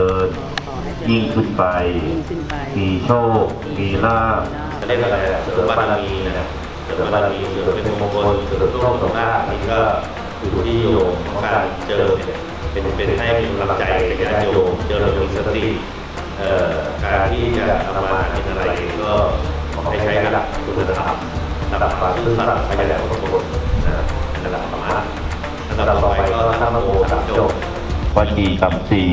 ริญขอให้เจริญยิ่งขึ้นไปยิ่งขึ้นไป มีโชค มีลาภเรียกอะไรอะเสริมบารมีนะเสริมบารมีเสริมเป็นมงคลเสริมโชคเสริมลาภนี่ก็อยู่ที่โยมของการเจอเนี่ยเป็นเป็นให้กำลังใจแก่ญาติโยมเจอเรามีสติเอ่อการที่จะทำมาเป็นอะไรก็ขอให้ใช้ระดับคุณธรรมระดับความซื่อสัตย์พยายามอดทนนะระดับธรรมะระดับต่อไปก็ตั้งนะโมสามจบวจีกรรมสี่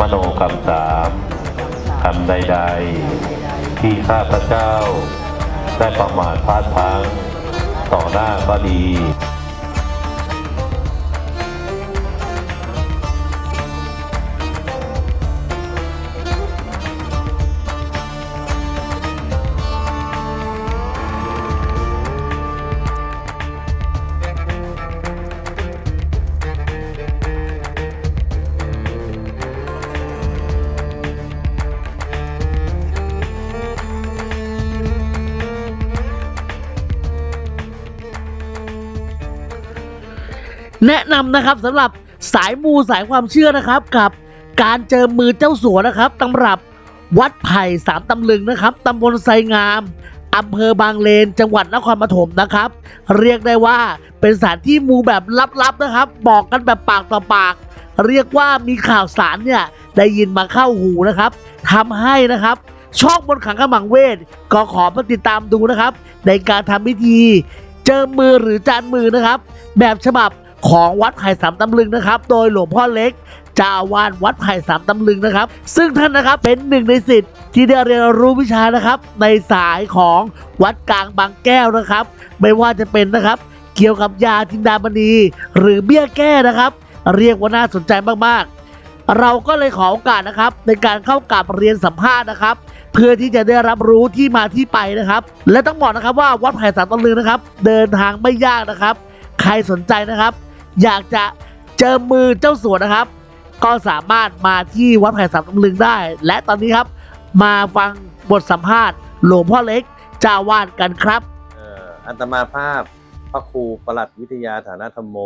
มโนกรรมสามคำใด ๆ ที่ข้าพเจ้า ได้ประมาทพลาดพลั้งต่อหน้าก็ดี แนะนำนะครับสำหรับสายมูสายความเชื่อนะครับกับการเจอมือเจ้าสัวนะครับตำรับวัดไผ่สามตำลึงนะครับตำบลไซงามอำเภอบางเลน จังหวัดนครปฐมนะครับ เรียกได้ว่าเป็นสถานที่มูแบบลับๆนะครับ บอกกันแบบปากต่อปาก เรียกว่ามีข่าวสารเนี่ยได้ยินมาเข้าหูนะครับทำให้นะครับ ช่องบนขังขมังเวท ก็ขอมาติดตามดูนะครับ ในการทำพิธี เจอมือหรือจานมือนะครับ แบบฉบับ ของวัดไผ่สามตำลึงนะครับ โดยหลวงพ่อเล็กจ้าวาสวัดไผ่สามตำลึงนะครับ ซึ่งท่านนะครับเป็นหนึ่งในสิทธิ์ที่ได้เรียนรู้วิชานะครับ ในสายของวัดกลางบางแก้วนะครับ ไม่ว่าจะเป็นนะครับ เกี่ยวกับยาจินดามณี หรือเบี้ยแก้นะครับ เรียกว่าน่าสนใจมากๆ เราก็เลยขอโอกาสนะครับ ในการเข้ากับเรียนสัมภาษณ์นะครับ เพื่อที่จะได้รับรู้ที่มาที่ไปนะครับ และต้องบอกนะครับว่าวัดไผ่สามตำลึงนะครับ เดินทางไม่ยากนะครับ ใครสนใจนะครับ อยากจะเจอมือเจ้าสัวนะครับ ก็สามารถมาที่วัดไผ่สามตำลึงได้ และตอนนี้ครับ มาฟังบทสัมภาษณ์ หลวงพ่อเล็กเจ้าวาดกันครับ เอ่ออัตมาภาพพระครูประหลัดวิทยาฐานะธรรมโม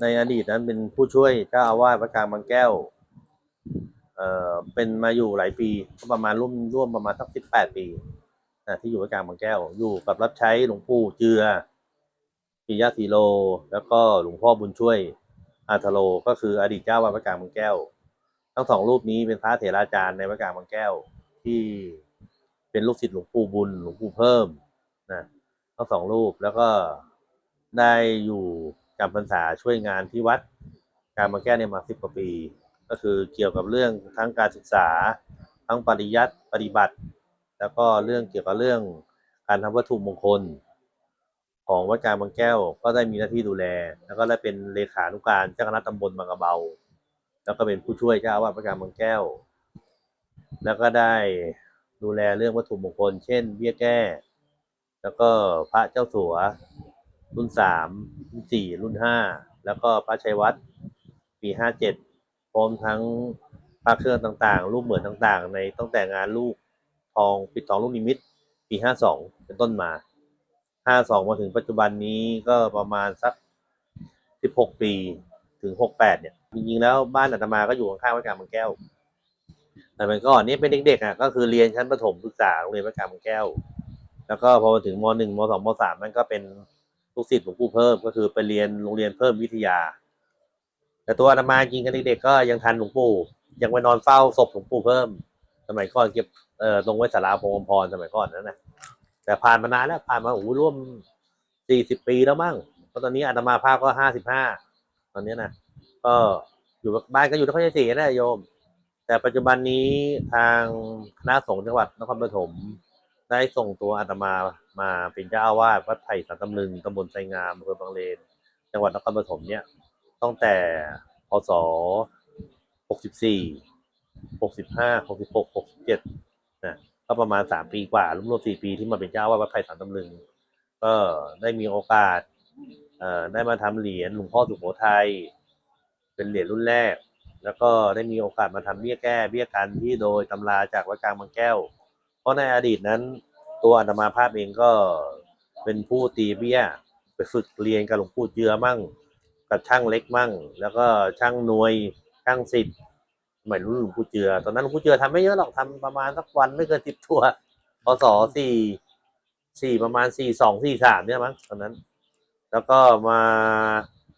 ในอดีตนั้นเป็นผู้ช่วยเจ้าอาวาสวัดกลางบางแก้ว เอ่อเป็นมาอยู่หลายปีก็ประมาณร่วมร่วมประมาณสักสิบแปดปีนะที่อยู่วัดกลางบางแก้ว อยู่กับรับใช้หลวงปู่เจือ ปิยะสีโล แล้วก็หลวงพ่อบุญช่วยอาทโลก็คืออดีตเจ้าวัดวัดกลางบางแก้ว ทั้งสองรูปนี้เป็นพระเถราจารย์ในวัดกลางบางแก้ว ที่เป็นลูกศิษย์หลวงปู่บุญหลวงปู่เพิ่มนะทั้งสองรูปแล้วก็ได้อยู่จำพรรษาช่วยงานที่วัดกลางบางแก้วเนี่ยมาสิบกว่าปี ก็คือเกี่ยวกับเรื่องทั้งการศึกษา ทั้งปริยัติปฏิบัติ แล้วก็เรื่องเกี่ยวกับเรื่องการทำวัตถุมงคล ของวัดกลางบางแก้ว ก็ได้มีหน้าที่ดูแล แล้วก็ได้เป็นเลขานุการเจ้าคณะตำบลบางกระเบา แล้วก็เป็นผู้ช่วยเจ้าอาวาสวัดกลางบางแก้ว แล้วก็ได้ดูแลเรื่องวัตถุมงคล เช่น เบี้ยแก้ แล้วก็พระเจ้าสัว รุ่นสามรุ่นสี่รุ่นห้าแล้วก็พระชัยวัฒน์ปีห้าเจ็ดพร้อมทั้งพระเครื่องต่างๆ รูปเหมือนต่างๆ ในตั้งแต่งานลูกทองปิดทองลูกนิมิต ปีห้าสองเป็นต้นมา ห้าสองมาถึงปัจจุบันนี้ก็ประมาณสักสิบหกปีถึงหกแปดเนี่ย จริงๆแล้วบ้านอาตมาก็อยู่ข้างๆวัดกลางบางแก้ว แต่มันก่อนนี้เป็นเด็กๆอะก็คือเรียนชั้นประถมศึกษาโรงเรียนวัดกลางบางแก้ว แล้วก็พอมาถึงมหนึ่งมสองมสามนั่นก็เป็นลูกศิษย์หลวงปู่เพิ่มก็คือไปเรียนโรงเรียนเพิ่มวิทยา แต่ตัวอาตมาจริงกันเด็กๆก็ยังทันหลวงปู่ยังไปนอนเฝ้าศพหลวงปู่เพิ่ม สมัยก่อนเก็บเอ่อตรงไว้สาราพงศ์อมพรสมัยก่อนนั่นนะ แต่ผ่านมานานแล้วผ่านมาโอ้ร่วมสี่สิบปีแล้วมั้งเพราะตอนนี้อาตมาภาพก็ห้าสิบห้าตอนนี้นะก็อยู่บ้านก็อยู่นครชัยศรีนะโยม แต่ปัจจุบันนี้ทางคณะสงฆ์จังหวัดนครปฐมได้ส่งตัวอาตมามาเป็นเจ้าอาวาสวัดไผ่สันตำลึงตำบลไซงามอำเภอบางเลน จังหวัดนครปฐมเนี่ยตั้งแต่พศ64 65 66 67นะ ก็ประมาณ3ปีกว่ารวมๆ4ปีที่มาเป็นเจ้าวาสวัดไผ่สันตำลึง ก็ได้มีโอกาสได้มาทำเหรียญหลวงพ่อสุโขทัยเป็นเหรียญรุ่นแรก แล้วก็ได้มีโอกาสมาทำเบี้ยแก้เบี้ยกันที่โดยตำราจากวัดกลางบางแก้ว เพราะในอดีตนั้น ตัวอาตมาภาพเองก็เป็นผู้ตีเบี้ยเฝึกเรียนกับหลวงปู่เจือมั่ง กับช่างเล็กมั่ง แล้วก็ช่างนวยช่างสิทธิ์ สมัยรุ่นหลวงปู่เจือ ตอนนั้นหลวงปู่เจือทำไม่เยอะหรอกทำประมาณสักวันไม่เกินสิบตัวพศสี่สี่ประมาณสี่สองสี่สามเนี่ยมั้งตอนนั้น แล้วก็มา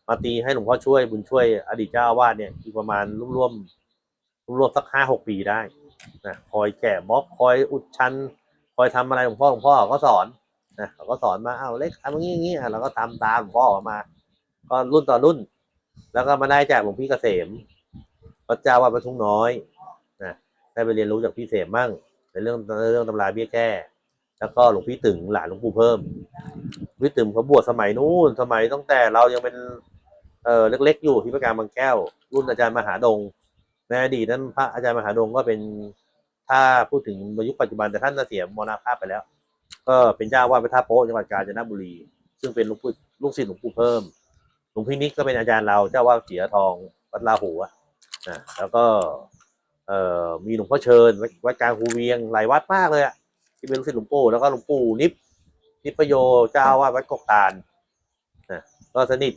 มาตีให้หลวงพ่อช่วยบุญช่วยอดีตเจ้าอาวาสเนี่ยอีกประมาณร่วมๆร่วมๆสักห้าหกปีได้นะคอยแก่ม็อบคอยอุดชัน คอยทำอะไรหลวงพ่อหลวงพ่อก็สอนนะเขาก็สอนมาอ้าวเล็กทำอย่างนี้อย่างนี้อะเราก็ทำตามหลวงพ่อออกมา ก็รุ่นต่อรุ่น แล้วก็มาได้จากหลวงพี่เกษมพ ระเจ้าวัดปทุมน้อยนะได้ไปเรียนรู้จากพี่เสมมั่งในเรื่องเรื่องตำราเบี้ยแก้แล้วก็หลวงพี่ตึงหลานหลวงปู่เพิ่มหลวงพี่ตึงเขาบวชสมัยนู้นสมัยตั้งแต่เรายังเป็นเออเล็กๆอยู่ที่พระการบางแก้ว รุ่นอาจารย์มหาดงในอดีตนั้นพระอาจารย์มหาดงก็เป็นถ้าพูดถึงยุคปัจจุบันแต่ท่านเสียมรณภาพไปแล้ว ก็เป็นเจ้าวาดพระท่าโป๊ะจังหวัดกาญจนบุรี ซึ่งเป็นลูกลูกศิษย์หลวงปู่เพิ่มหลวงพี่นิกก็เป็นอาจารย์เราเจ้าวาดเสียทองวัดลาหูอะ นะแล้วก็ เอ่อมีหลวงพ่อเชิญวัดกลางคูเวียงหลายวัดมากเลยอะที่เป็นลูกศิษย์หลวงปู่แล้วก็หลวงปู่นิพนิพโยเจ้าวาดวัดกกตาลนะก็สนิท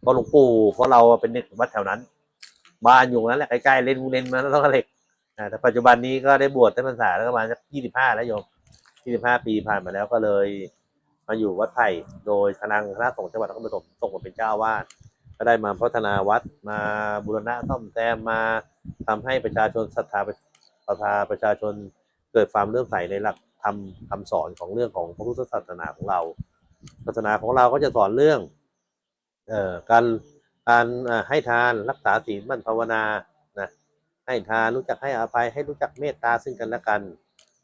เพราะหลวงปู่เพราะเราเป็นเด็กวัดแถวนั้น บ้านอยู่นั้นแหละใกล้ๆเล่นเล่นมาแล้วก็เหล็กอ่าแต่ปัจจุบันนี้ก็ได้บวชได้พรรษาแล้วประมาณสักยี่สิบห้าแล้วโยมยี่สิบห้าปีผ่านมาแล้วก็เลย มาอยู่วัดไผ่โดยคณะคณะสงฆ์จังหวัดนครปฐมส่งมาเป็นเจ้าวาส ก็ได้มาพัฒนาวัดมาบูรณะซ่อมแซมมาทำให้ประชาชนศรัทธาประชาประชาชนเกิดความเลื่อมใสในหลักธรรมคำสอนของเรื่องของพระพุทธศาสนาของเรา ศาสนาของเราก็จะสอนเรื่องเอ่อการการให้ทานรักษาศีลมั่นภาวนานะให้ทานรู้จักให้อภัยให้รู้จักเมตตาซึ่งกันและกัน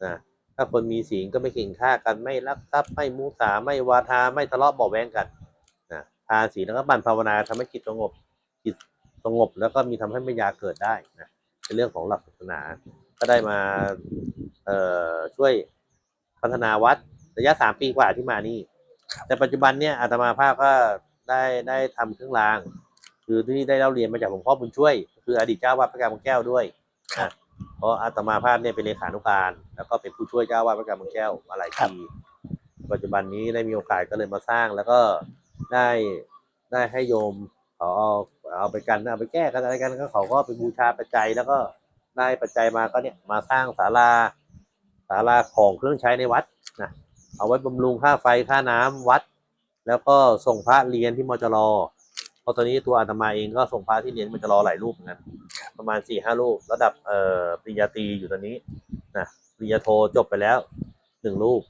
นะถ้าคนมีศีลก็ไม่เข่งฆ่ากันไม่ลักทรัพย์ไม่มุสาไม่วาทาไม่ทะเลาะเบาแวงกัน ทานศีลแล้วก็บันภาวนาทำให้จิตสงบ จิตสงบแล้วก็มีทำให้ปัญญาเกิดได้นะเป็นเรื่องของหลักศาสนา ก็ได้มาเอ่อช่วยพัฒนาวัดระยะสามปีกว่าที่มานี่ แต่ปัจจุบันเนี่ยอาตมาภาพก็ได้ได้ทำเครื่องราง คือที่ได้เล่าเรียนมาจากหลวงพ่อบุญช่วย คืออดีตเจ้าวาดพระการบางแก้วด้วยนะเพราะอาตมาภาพเนี่ยเป็นเลขานุการ แล้วก็เป็นผู้ช่วยเจ้าวาดพระการบางแก้วมาหลายปีปัจจุบันนี้ได้มีโอกาสก็เลยมาสร้างแล้วก็ ได้ได้ให้โยมเขาเอาเอาไปกันเอาไปแก้กันอะไรกันก็เขาก็ไปบูชาปัจจัยแล้วก็ได้ปัจจัยมาก็เนี่ยมาสร้างศาลาศาลาของเครื่องใช้ในวัดนะเอาไว้บำรุงค่าไฟค่าน้ำวัด แล้วก็ส่งพระเรียนที่มจรเพราะตอนนี้ตัวอาตมาเองก็ส่งพระที่เรียนมจรอหลายรูปเหมือนกันประมาณสี่ห้ารูประดับเอ่อปริญญาตรีอยู่ตอนนี้นะปริญญาโทจบไปแล้วหนึ่งรูป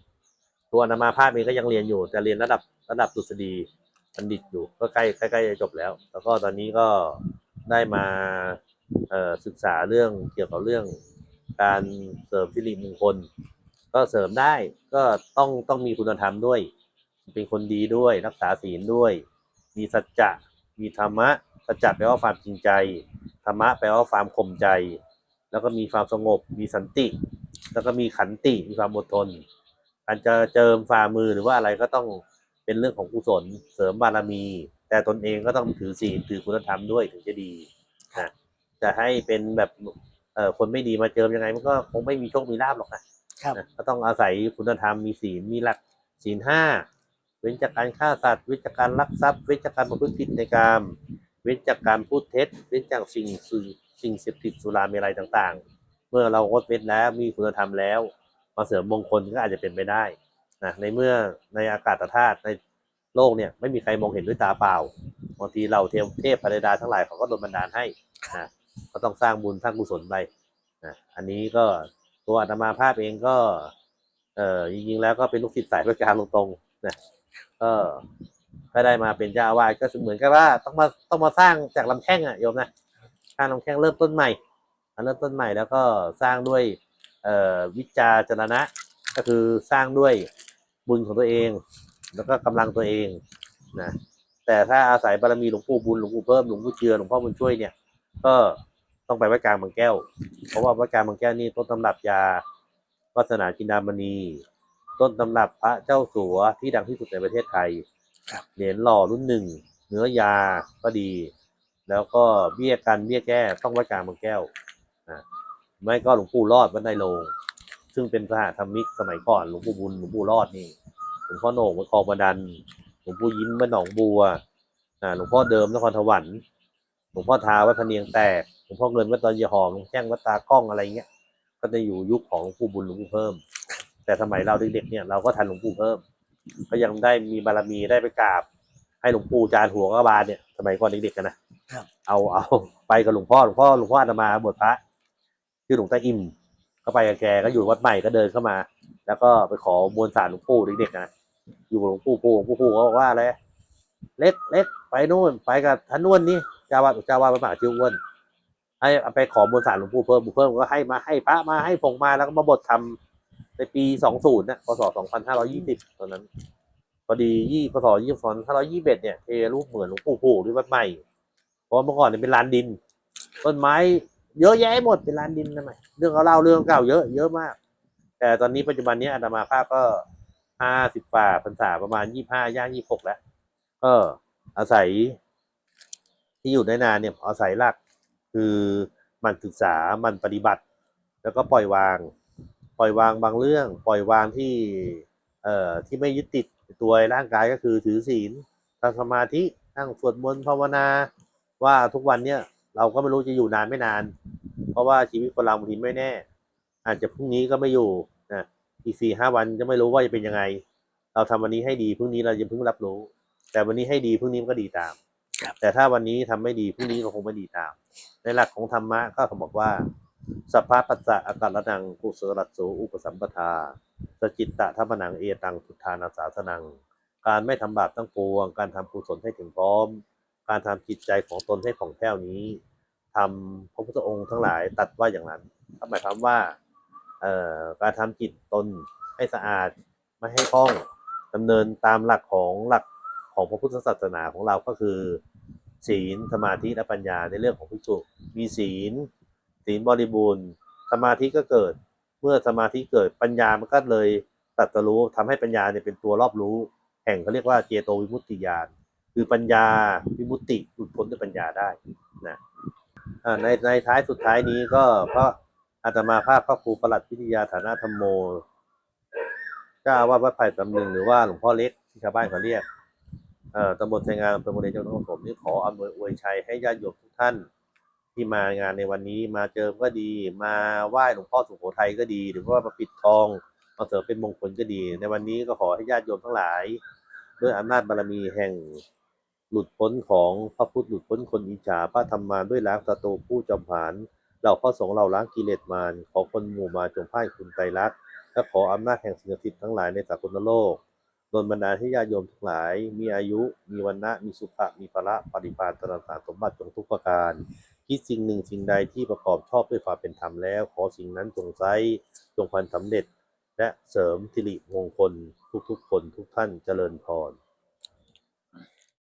ตัวอาตมาภาพเองก็ยังเรียนอยู่แต่เรียนระดับระดับดุษฎี บัณฑิตอยู่ก็ใกล้ใกล้ใกล้จะจบแล้ว แล้วก็ตอนนี้ก็ได้มาศึกษาเรื่องเกี่ยวกับเรื่องการเสริมสิริมงคล ก็เสริมได้ก็ต้องต้องมีคุณธรรมด้วย เป็นคนดีด้วยรักษาศีลด้วย มีสัจจะมีธรรมะสัจจะแปลว่าความจริงใจธรรมะแปลว่าความข่มใจ แล้วก็มีความสงบ มีสันติ แล้วก็มีขันติมีความอดทนการจะเจิมฝ่ามือหรือว่าอะไรก็ต้อง เป็นเรื่องของกุศลเสริมบารมี แต่ตนเองก็ต้องถือศีลถือคุณธรรมด้วยถึงจะดีนะจะให้เป็นแบบเอ่อคนไม่ดีมาเจิมยังไง มันก็คงไม่มีโชคมีลาภหรอกนะครับนะก็ต้องอาศัยคุณธรรมมีศีลมีหลักศีลห้าเว้นจากการฆ่าสัตว์เว้นจากการลักทรัพย์เว้นจากการประพฤติผิดในกามเว้นจากการพูดเท็จ เว้นจากสิ่งสื่อสิ่งเสพติดสุราเมรัยต่าง ๆ เมื่อเรางดเว้นแล้วมีคุณธรรมแล้ว มาเสริมมงคลก็อาจจะเป็นไปได้ นะในเมื่อในอากาศธาตุในโลกเนี่ยไม่มีใครมองเห็นด้วยตาเปล่าบางทีเราเทพเทพพระดาทั้งหลายเขาก็โดนบันดาลให้นะก็ต้องสร้างบุญสร้างกุศลไปนะอันนี้ก็ตัวอาตมาภาพเองก็ เอ่อจริงๆแล้วก็เป็นลูกศิษย์สายประการตรงๆนะก็ก็ได้มาเป็นเจ้าอาวาสก็เหมือนกับว่าต้องมาต้องมาสร้างจากลำแข้งอะโยมนะสร้างลำแข้งเริ่มต้นใหม่เริ่มต้นใหม่แล้วก็สร้างด้วยวิจารจรณะก็คือสร้างด้วย บุญของตัวเอง แล้วก็กำลังตัวเองนะแต่ถ้าอาศัยบารมีหลวงปู่บุญหลวงปู่เพิ่มหลวงปู่เจือหลวงพ่อบุญช่วยเนี่ย ก็ต้องไปวัดกลางบางแก้ว เพราะว่าวัดกลางบางแก้วนี่ต้นตำรับยาวัฒนาจินดามณี ต้นตำรับพระเจ้าสัวที่ดังที่สุดในประเทศไทยครับเหรียญหล่อรุ่นหนึ่งเนื้อยาก็ดี แล้วก็เบี้ยกันเบี้ยแก้ต้องวัดกลางบางแก้วอ่าไม่ก็หลวงปู่รอดวัดในโรง ซึ่งเป็นสหธรรมิกสมัยก่อนหลวงปู่บุญหลวงปู่รอดนี่หลวงพ่อโหน่งวัดคลองประดันหลวงปู่ยิ้มบ้านหนองบัวอ่าหลวงพ่อเดิมนครสวรรค์หลวงพ่อทาวัดพะเนียงแตกหลวงพ่อเงินวัดตอนเยายหอมหลวงแจ้งวัดตากล้องอะไรเงี้ยก็จะอยู่ยุคของหลวงปู่บุญหลวงปู่เพิ่ม แต่สมัยเราเด็กๆเนี่ยเราก็ทันหลวงปู่เพิ่ม ก็ยังได้มีบารมีได้ไปกราบ ให้หลวงปู่จานหัวกระบาลเนี่ยสมัยก่อนเด็กๆกันนะครับเอาเอาไปกับหลวงพ่อหลวงพ่อหลวงพ่ออาตมาบวชพระชื่อหลวงตาอิ่ม ก็ไปกับแกก็อยู่วัดใหม่ก็เดินเข้ามา แล้วก็ไปขอมวลสารหลวงปู่เด็กๆนะอยู่กับหลวงปู่ปู่หลวงปู่ปู่ก็บอกว่าอะไรเล็กเล็กไปนู่นไปกับท่านนวลนี่เจ้าวาดเจ้าวาดพระมหาชื่ออ้วนให้เอาไปขอมวลสารหลวงปู่เพิ่มเพิ่มก็ให้มาให้พระมาให้ผงมาแล้วก็มาบททำในปีสองศูนย์นะพศสองพันห้าร้อยี่สิบตอนนั้นพอดียี่พศยี่สองห้าร้อยี่สิบเนี่ยเทรูปเหมือนหลวงปู่ปู่ที่วัดใหม่เพราะว่าเมื่อก่อนเนี่ยเป็นลานดินต้นไม้ เยอะแยะหมดเป็นลานดินทำไมเรื่องเขาเล่าเรื่องเก่าเยอะเยอะมาก แต่ตอนนี้ปัจจุบันนี้อาตมาภาพก็ห้าสิบฝ่าพรรษาประมาณยี่ห้าย่างยี่หกแล้วก็อาศัยที่อยู่ได้นานเนี่ยอาศัยหลักคือมันศึกษามันปฏิบัติ แล้วก็ปล่อยวาง ปล่อยวางบางเรื่อง ปล่อยวางที่เอ่อที่ไม่ยึดติดตัวร่างกายก็คือถือศีลทำสมาธินั่งสวดมนต์ภาวนาว่าทุกวันเนี่ย เราก็ไม่รู้จะอยู่นานไม่นาน เพราะว่าชีวิตคนเราบางทีไม่แน่ อาจจะพรุ่งนี้ก็ไม่อยู่นะอีกสี่ห้าวันจะไม่รู้ว่าจะเป็นยังไง เราทำวันนี้ให้ดีพรุ่งนี้เราจะเพิ่งรับรู้ แต่วันนี้ให้ดีพรุ่งนี้มันก็ดีตาม แต่ถ้าวันนี้ทำไม่ดีพรุ่งนี้ก็คงไม่ดีตาม ในหลักของธรรมะก็เขาบอกว่าสัพพะปัสสะอาการนังกุศลัสโสอุปสัมปทาสจิตตะธรรมนังเอตังพุทธานาสาสนัง การไม่ทำบาปทั้งปวง การทำกุศลให้ถึงพร้อม การทำจิตใจของตนให้ผ่องแผ้วนี้ทำพระพุทธองค์ทั้งหลายตัดว่าอย่างนั้นหมายความว่าการทำจิตตนให้สะอาดไม่ให้พ้องดำเนินตามหลักของหลักของพระพุทธศาสนาของเราก็คือ ศีลสมาธิและปัญญาในเรื่องของพิจุมีศีล ศีลบริบูรณ์ สมาธิก็เกิดเมื่อสมาธิเกิดปัญญามันก็เลยตัดสรู้ทำให้ปัญญาเนี่ยเป็นตัวรอบรู้ แห่งเขาเรียกว่าเจโตวิมุตติญาณ คือปัญญาวิมุตติหลุดพ้นด้วยปัญญาได้นะในในท้ายสุดท้ายนี้ก็พระอาตมาภาพพระครูประหลัดพิทยาฐานะธรรมโมเจ้าว่าวัดไผ่ตำลึงหรือว่าหลวงพ่อเล็กที่ชาวบ้านเขาเรียกตำบลไชยงามอำเภอโมเจังหวัดนครปฐมนี่ขออำนวยอวยชัยให้ญาติโยมทุกท่านที่มางานในวันนี้มาเจอก็ดี มาไหว้หลวงพ่อสุโขทัยก็ดี หรือว่ามาปิดทองมาเสริมเป็นมงคลก็ดี ในวันนี้ก็ขอให้ญาติโยมทั้งหลาย ด้วยอำนาจบารมีแห่ง หลุดพ้นของพระพุทธหลุดพ้นคนอิจฉาพระธรรมาด้วยล้างศัตรูผู้จำผานเหล่าพระสงฆ์เหล่าล้างกิเลสมารขอคนหมู่มาจงพ่ายคุณไตรลักษณ์และขออำนาจแห่งสิ่งศักดิ์สิทธิ์ทั้งหลายในสากลโลกโดนบรรดาลให้ญาโยมทั้งหลาย มีอายุ มีวันนะมีสุขะมีพละปฏิภาณตระสารสมบัติจงทุกประการคิดสิ่งหนึ่งสิ่งใดที่ประกอบชอบด้วยความเป็นธรรมแล้ว ขอสิ่งนั้นจงไซจงพันสำเร็จ และเสริมสิริมงคลทุกๆคนทุกท่านเจริญพร